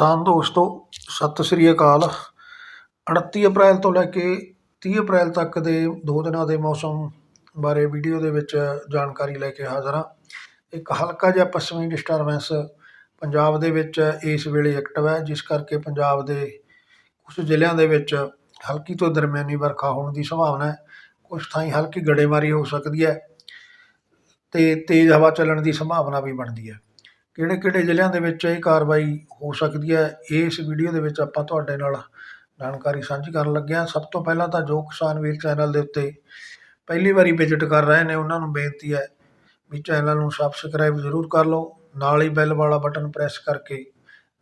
ਕਿਸਾਨ ਦੋਸਤੋ, ਸਤਿ ਸ੍ਰੀ ਅਕਾਲ। 29 ਅਪ੍ਰੈਲ ਤੋਂ ਲੈ ਕੇ 30 ਅਪ੍ਰੈਲ ਤੱਕ ਦੇ ਦੋ ਦਿਨਾਂ ਦੇ ਮੌਸਮ ਬਾਰੇ ਵੀਡੀਓ ਦੇ ਵਿੱਚ ਜਾਣਕਾਰੀ ਲੈ ਕੇ ਹਾਜ਼ਰ ਹਾਂ। ਇੱਕ ਹਲਕਾ ਜਿਹਾ ਪੱਛਮੀ ਡਿਸਟਰਬੈਂਸ ਪੰਜਾਬ ਦੇ ਵਿੱਚ ਇਸ ਵੇਲੇ ਐਕਟਿਵ ਹੈ, ਜਿਸ ਕਰਕੇ ਪੰਜਾਬ ਦੇ ਕੁਝ ਜ਼ਿਲ੍ਹਿਆਂ ਦੇ ਵਿੱਚ ਹਲਕੀ ਤੋਂ ਦਰਮਿਆਨੀ ਵਰਖਾ ਹੋਣ ਦੀ ਸੰਭਾਵਨਾ ਹੈ। ਕੁਝ ਥਾਈਂ ਹਲਕੀ ਗੜੇਮਾਰੀ ਹੋ ਸਕਦੀ ਹੈ ਤੇ ਤੇਜ਼ ਹਵਾ ਚੱਲਣ ਦੀ ਸੰਭਾਵਨਾ ਵੀ ਬਣਦੀ ਹੈ। ਕਿਹੜੇ ਕਿਹੜੇ ਜ਼ਿਲ੍ਹਿਆਂ ਦੇ ਵਿੱਚ ਇਹ ਕਾਰਵਾਈ ਹੋ ਸਕਦੀ ਹੈ ਇਸ ਵੀਡੀਓ ਦੇ ਵਿੱਚ ਆਪਾਂ ਤੁਹਾਡੇ ਨਾਲ ਜਾਣਕਾਰੀ ਸਾਂਝੀ ਕਰਨ ਲੱਗੇ ਹਾਂ। ਸਭ ਤੋਂ ਪਹਿਲਾਂ ਤਾਂ ਜੋ ਕਿਸਾਨ ਵੀਰ ਚੈਨਲ ਦੇ ਉੱਤੇ ਪਹਿਲੀ ਵਾਰੀ ਵਿਜ਼ਿਟ ਕਰ ਰਹੇ ਨੇ, ਉਹਨਾਂ ਨੂੰ ਬੇਨਤੀ ਹੈ ਵੀ ਚੈਨਲ ਨੂੰ ਸਬਸਕ੍ਰਾਈਬ ਜ਼ਰੂਰ ਕਰ ਲਓ, ਨਾਲ ਹੀ ਬੈਲ ਵਾਲਾ ਬਟਨ ਪ੍ਰੈਸ ਕਰਕੇ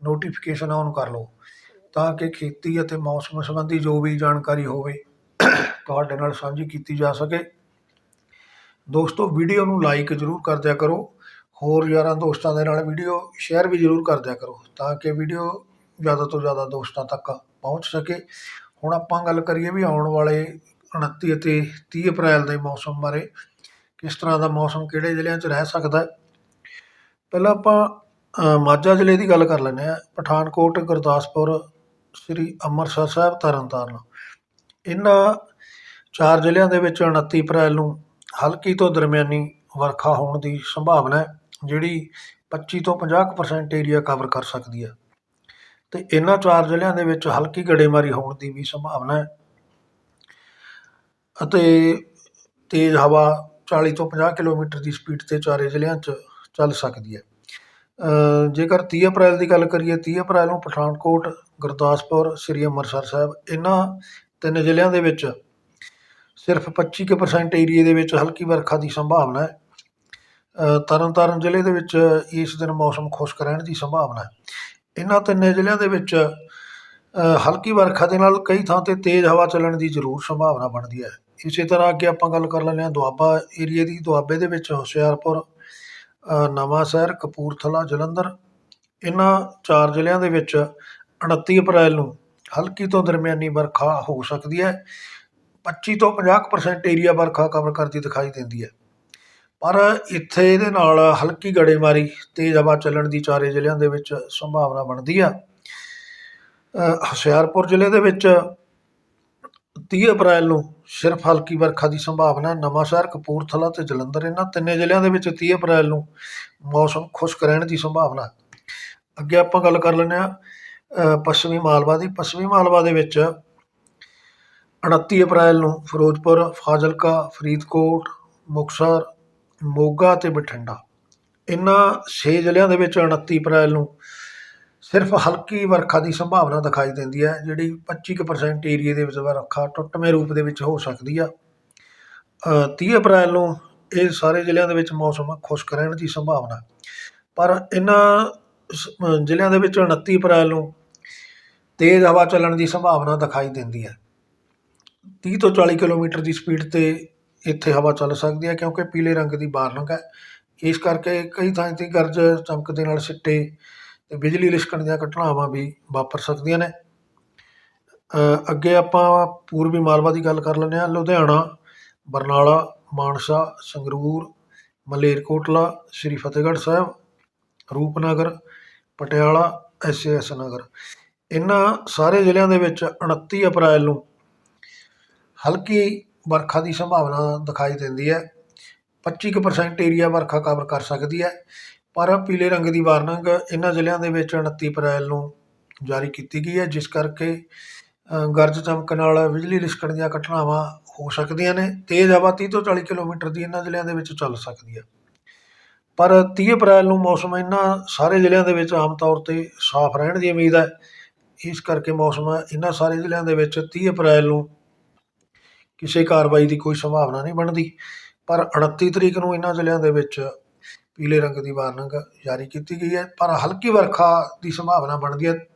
ਨੋਟੀਫਿਕੇਸ਼ਨ ਔਨ ਕਰ ਲਓ, ਤਾਂ ਕਿ ਖੇਤੀ ਅਤੇ ਮੌਸਮ ਸੰਬੰਧੀ ਜੋ ਵੀ ਜਾਣਕਾਰੀ ਹੋਵੇ, ਤੁਹਾਡੇ ਨਾਲ ਸਾਂਝੀ ਕੀਤੀ ਜਾ ਸਕੇ। ਦੋਸਤੋ, ਵੀਡੀਓ ਨੂੰ ਲਾਈਕ ਜ਼ਰੂਰ ਕਰ ਦਿਆ ਕਰੋ ਹੋਰ ਯਾਰਾਂ ਦੋਸਤਾਂ ਦੇ ਨਾਲ ਵੀਡੀਓ ਸ਼ੇਅਰ ਵੀ ਜ਼ਰੂਰ ਕਰ ਦਿਆ ਕਰੋ, ਤਾਂ ਕਿ ਵੀਡੀਓ ਜ਼ਿਆਦਾ ਤੋਂ ਜ਼ਿਆਦਾ ਦੋਸਤਾਂ ਤੱਕ ਪਹੁੰਚ ਸਕੇ। ਹੁਣ ਆਪਾਂ ਗੱਲ ਕਰੀਏ ਵੀ ਆਉਣ ਵਾਲੇ 29 ਅਤੇ 30 ਅਪ੍ਰੈਲ ਦੇ ਮੌਸਮ ਬਾਰੇ, ਕਿਸ ਤਰ੍ਹਾਂ ਦਾ ਮੌਸਮ ਕਿਹੜੇ ਜ਼ਿਲ੍ਹਿਆਂ 'ਚ ਰਹਿ ਸਕਦਾ ਹੈ। ਪਹਿਲਾਂ ਆਪਾਂ ਮਾਝਾ ਜ਼ਿਲ੍ਹੇ ਦੀ ਗੱਲ ਕਰ ਲੈਂਦੇ ਹਾਂ। ਪਠਾਨਕੋਟ, ਗੁਰਦਾਸਪੁਰ, ਸ੍ਰੀ ਅੰਮ੍ਰਿਤਸਰ ਸਾਹਿਬ, ਤਰਨਤਾਰਨ। ਇਹਨਾਂ ਚਾਰ ਜ਼ਿਲ੍ਹਿਆਂ ਦੇ ਵਿੱਚ 29 ਅਪ੍ਰੈਲ ਨੂੰ ਹਲਕੀ ਤੋਂ ਦਰਮਿਆਨੀ ਵਰਖਾ ਹੋਣ ਦੀ ਸੰਭਾਵਨਾ ਹੈ। ਜਿਹੜੀ 25 ਤੋਂ 50% ਏਰੀਆ ਕਵਰ ਕਰ ਸਕਦੀ ਹੈ। ਅਤੇ ਇਹਨਾਂ ਚਾਰ ਜ਼ਿਲ੍ਹਿਆਂ ਦੇ ਵਿੱਚ ਹਲਕੀ ਗੜੇਮਾਰੀ ਹੋਣ ਦੀ ਵੀ ਸੰਭਾਵਨਾ ਹੈ। ਅਤੇ ਤੇਜ਼ ਹਵਾ 40 ਤੋਂ 50 ਕਿਲੋਮੀਟਰ ਦੀ ਸਪੀਡ ਤੇ ਚਾਰੇ ਜ਼ਿਲ੍ਹਿਆਂ 'ਚ ਚੱਲ ਸਕਦੀ ਹੈ। ਜੇਕਰ ਤੀਹ ਅਪ੍ਰੈਲ ਦੀ ਗੱਲ ਕਰੀਏ, ਤੀਹ ਅਪ੍ਰੈਲ ਨੂੰ ਪਠਾਨਕੋਟ, ਗੁਰਦਾਸਪੁਰ, ਸ੍ਰੀ ਅੰਮ੍ਰਿਤਸਰ ਸਾਹਿਬ, ਇਹਨਾਂ ਤਿੰਨ ਜ਼ਿਲ੍ਹਿਆਂ ਦੇ ਵਿੱਚ ਸਿਰਫ 25% ਏਰੀਏ ਦੇ ਵਿੱਚ ਹਲਕੀ ਵਰਖਾ ਦੀ ਸੰਭਾਵਨਾ ਹੈ। ਤਰਨਤਾਰਨ ਜ਼ਿਲ੍ਹੇ ਦੇ ਵਿੱਚ ਇਸ ਦਿਨ ਮੌਸਮ ਖੁਸ਼ਕ ਰਹਿਣ ਦੀ ਸੰਭਾਵਨਾ ਹੈ। ਇਹਨਾਂ ਤਿੰਨੇ ਜ਼ਿਲ੍ਹਿਆਂ ਦੇ ਵਿੱਚ ਹਲਕੀ ਵਰਖਾ ਦੇ ਨਾਲ ਕਈ ਥਾਂ ਤੇ ਤੇਜ਼ ਹਵਾ ਚੱਲਣ ਦੀ ਜ਼ਰੂਰ ਸੰਭਾਵਨਾ ਬਣਦੀ ਹੈ। ਇਸੇ ਤਰ੍ਹਾਂ ਅੱਗੇ ਆਪਾਂ ਗੱਲ ਕਰ ਲੈਂਦੇ ਹਾਂ ਦੁਆਬਾ ਏਰੀਏ ਦੀ। ਦੁਆਬੇ ਦੇ ਵਿੱਚ ਹੁਸ਼ਿਆਰਪੁਰ ਅ, ਨਵਾਂ ਸ਼ਹਿਰ ਕਪੂਰਥਲਾ ਜਲੰਧਰ ਇਹਨਾਂ ਚਾਰ ਜ਼ਿਲ੍ਹਿਆਂ ਦੇ ਵਿੱਚ 29 ਅਪ੍ਰੈਲ ਨੂੰ ਹਲਕੀ ਤੋਂ ਦਰਮਿਆਨੀ ਵਰਖਾ ਹੋ ਸਕਦੀ ਹੈ। 25 ਤੋਂ 50% ਏਰੀਆ ਵਰਖਾ ਕਵਰ ਕਰਦੀ ਦਿਖਾਈ ਦਿੰਦੀ ਹੈ। ਪਰ ਇੱਥੇ ਇਹਦੇ ਨਾਲ ਹਲਕੀ ਗੜੇਮਾਰੀ ਤੇਜ਼ ਹਵਾ ਚੱਲਣ ਦੀ ਚਾਰੇ ਜ਼ਿਲ੍ਹਿਆਂ ਦੇ ਵਿੱਚ ਸੰਭਾਵਨਾ ਬਣਦੀ ਆ। ਹੁਸ਼ਿਆਰਪੁਰ ਜ਼ਿਲ੍ਹੇ ਦੇ ਵਿੱਚ 30 ਅਪ੍ਰੈਲ ਨੂੰ ਸਿਰਫ ਹਲਕੀ ਵਰਖਾ ਦੀ ਸੰਭਾਵਨਾ ਨਵਾਂਸ਼ਹਿਰ ਕਪੂਰਥਲਾ ਤੇ ਜਲੰਧਰ, ਇਹਨਾਂ ਤਿੰਨੇ ਜ਼ਿਲ੍ਹਿਆਂ ਦੇ ਵਿੱਚ 30 ਅਪ੍ਰੈਲ ਨੂੰ ਮੌਸਮ ਖੁਸ਼ਕ ਰਹਿਣ ਦੀ ਸੰਭਾਵਨਾ ਅੱਗੇ ਆਪਾਂ ਗੱਲ ਕਰ ਲੈਂਦੇ ਹਾਂ ਪੱਛਮੀ ਮਾਲਵਾ ਦੀ। ਪੱਛਮੀ ਮਾਲਵਾ ਦੇ ਵਿੱਚ 29 ਅਪ੍ਰੈਲ ਨੂੰ ਫਿਰੋਜ਼ਪੁਰ, ਫਾਜ਼ਿਲਕਾ, ਫਰੀਦਕੋਟ, ਮੁਕਤਸਰ ਮੋਗਾ ਅਤੇ ਬਠਿੰਡਾ। ਇਹਨਾਂ ਛੇ ਜ਼ਿਲ੍ਹਿਆਂ ਦੇ ਵਿੱਚ 29 ਅਪ੍ਰੈਲ ਨੂੰ ਸਿਰਫ ਹਲਕੀ ਵਰਖਾ ਦੀ ਸੰਭਾਵਨਾ ਦਿਖਾਈ ਦਿੰਦੀ ਹੈ, ਜਿਹੜੀ 25% ਏਰੀਏ ਦੇ ਵਿੱਚ ਵਰਖਾ ਟੁੱਟਵੇਂ ਰੂਪ ਦੇ ਵਿੱਚ ਹੋ ਸਕਦੀ ਆ। ਤੀਹ ਅਪ੍ਰੈਲ ਨੂੰ ਇਹ ਸਾਰੇ ਜ਼ਿਲ੍ਹਿਆਂ ਦੇ ਵਿੱਚ ਮੌਸਮ ਖੁਸ਼ਕ ਰਹਿਣ ਦੀ ਸੰਭਾਵਨਾ ਪਰ ਇਹਨਾਂ ਸ- ਜ਼ਿਲ੍ਹਿਆਂ ਦੇ ਵਿੱਚ 29 ਅਪ੍ਰੈਲ ਨੂੰ ਤੇਜ਼ ਹਵਾ ਚੱਲਣ ਦੀ ਸੰਭਾਵਨਾ ਦਿਖਾਈ ਦਿੰਦੀ ਹੈ। 30 ਤੋਂ 40 ਕਿਲੋਮੀਟਰ ਦੀ ਸਪੀਡ ਤੇ ਇੱਥੇ ਹਵਾ ਚੱਲ ਸਕਦੀ ਹੈ ਕਿਉਂਕਿ ਪੀਲੇ ਰੰਗ ਦੀ ਬਾਰਨਕ ਹੈ। ਇਸ ਕਰਕੇ ਕਈ ਥਾਂ ਤੇ ਗਰਜ ਚਮਕ ਦੇ ਨਾਲ ਸਿੱਟੇ ਅਤੇ ਬਿਜਲੀ ਲਿਸ਼ਕਣ ਦੀਆਂ ਘਟਨਾਵਾਂ ਵੀ ਵਾਪਰ ਸਕਦੀਆਂ ਨੇ। ਅੱਗੇ ਆਪਾਂ ਪੂਰਬੀ ਮਾਲਵਾ ਦੀ ਗੱਲ ਕਰ ਲੈਂਦੇ ਹਾਂ। ਲੁਧਿਆਣਾ, ਬਰਨਾਲਾ, ਮਾਨਸਾ, ਸੰਗਰੂਰ, ਮਲੇਰਕੋਟਲਾ, ਸ੍ਰੀ ਫਤਿਹਗੜ੍ਹ ਸਾਹਿਬ, ਰੂਪਨਗਰ, ਪਟਿਆਲਾ, ਐਸ ਨਗਰ। ਇਹਨਾਂ ਸਾਰੇ ਜ਼ਿਲ੍ਹਿਆਂ ਦੇ ਵਿੱਚ 29 ਅਪ੍ਰੈਲ ਨੂੰ ਹਲਕੀ ਵਰਖਾ ਦੀ ਸੰਭਾਵਨਾ ਦਿਖਾਈ ਦਿੰਦੀ ਹੈ। 25% ਏਰੀਆ ਵਰਖਾ ਕਵਰ ਕਰ ਸਕਦੀ ਹੈ। ਪਰ ਪੀਲੇ ਰੰਗ ਦੀ ਵਾਰਨਿੰਗ ਇਹਨਾਂ ਜ਼ਿਲ੍ਹਿਆਂ ਦੇ ਵਿੱਚ 29 ਅਪ੍ਰੈਲ ਨੂੰ ਜਾਰੀ ਕੀਤੀ ਗਈ ਹੈ, ਜਿਸ ਕਰਕੇ ਗਰਜ ਚਮਕ ਨਾਲ ਬਿਜਲੀ ਲਿਸ਼ਕਣ ਦੀਆਂ ਘਟਨਾਵਾਂ ਹੋ ਸਕਦੀਆਂ ਨੇ। ਤੇਜ਼ ਹਵਾ 30 ਤੋਂ 40 ਕਿਲੋਮੀਟਰ ਦੀ ਇਹਨਾਂ ਜ਼ਿਲ੍ਹਿਆਂ ਦੇ ਵਿੱਚ ਚੱਲ ਸਕਦੀ ਹੈ। ਪਰ 30 ਅਪ੍ਰੈਲ ਨੂੰ ਮੌਸਮ ਇਹਨਾਂ ਸਾਰੇ ਜ਼ਿਲ੍ਹਿਆਂ ਦੇ ਵਿੱਚ ਆਮ ਤੌਰ ਤੇ ਸਾਫ਼ ਰਹਿਣ ਦੀ ਉਮੀਦ ਹੈ। ਇਸ ਕਰਕੇ ਮੌਸਮ ਇਹਨਾਂ ਸਾਰੇ ਜ਼ਿਲ੍ਹਿਆਂ ਦੇ ਵਿੱਚ 30 ਅਪ੍ਰੈਲ ਨੂੰ ਕਿਸੇ ਕਾਰਵਾਈ ਦੀ ਕੋਈ ਸੰਭਾਵਨਾ ਨਹੀਂ ਬਣਦੀ। ਪਰ 29 ਤਰੀਕ ਨੂੰ ਇਹਨਾਂ ਜ਼ਿਲ੍ਹਿਆਂ ਦੇ ਵਿੱਚ ਪੀਲੇ ਰੰਗ ਦੀ ਵਾਰਨਿੰਗ ਜਾਰੀ ਕੀਤੀ ਗਈ ਹੈ। ਪਰ ਹਲਕੀ ਵਰਖਾ ਦੀ ਸੰਭਾਵਨਾ ਬਣਦੀ ਹੈ।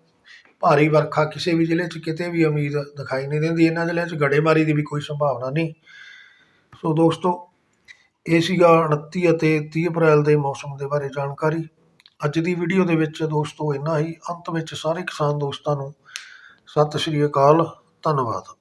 ਭਾਰੀ ਵਰਖਾ ਕਿਸੇ ਵੀ ਜ਼ਿਲ੍ਹੇ 'ਚ ਕਿਤੇ ਵੀ ਉਮੀਦ ਦਿਖਾਈ ਨਹੀਂ ਦਿੰਦੀ। ਇਹਨਾਂ ਜ਼ਿਲ੍ਹਿਆਂ 'ਚ ਗੜੇਮਾਰੀ ਦੀ ਵੀ ਕੋਈ ਸੰਭਾਵਨਾ ਨਹੀਂ। ਸੋ ਦੋਸਤੋ, ਇਹ ਸੀਗਾ 29 ਅਤੇ 30 ਅਪ੍ਰੈਲ ਦੇ ਮੌਸਮ ਦੇ ਬਾਰੇ ਜਾਣਕਾਰੀ। ਅੱਜ ਦੀ ਵੀਡੀਓ ਦੇ ਵਿੱਚ ਦੋਸਤੋ ਇੰਨਾ ਹੀ। ਅੰਤ ਵਿੱਚ ਸਾਰੇ ਕਿਸਾਨ ਦੋਸਤਾਂ ਨੂੰ ਸਤਿ ਸ਼੍ਰੀ ਅਕਾਲ। ਧੰਨਵਾਦ।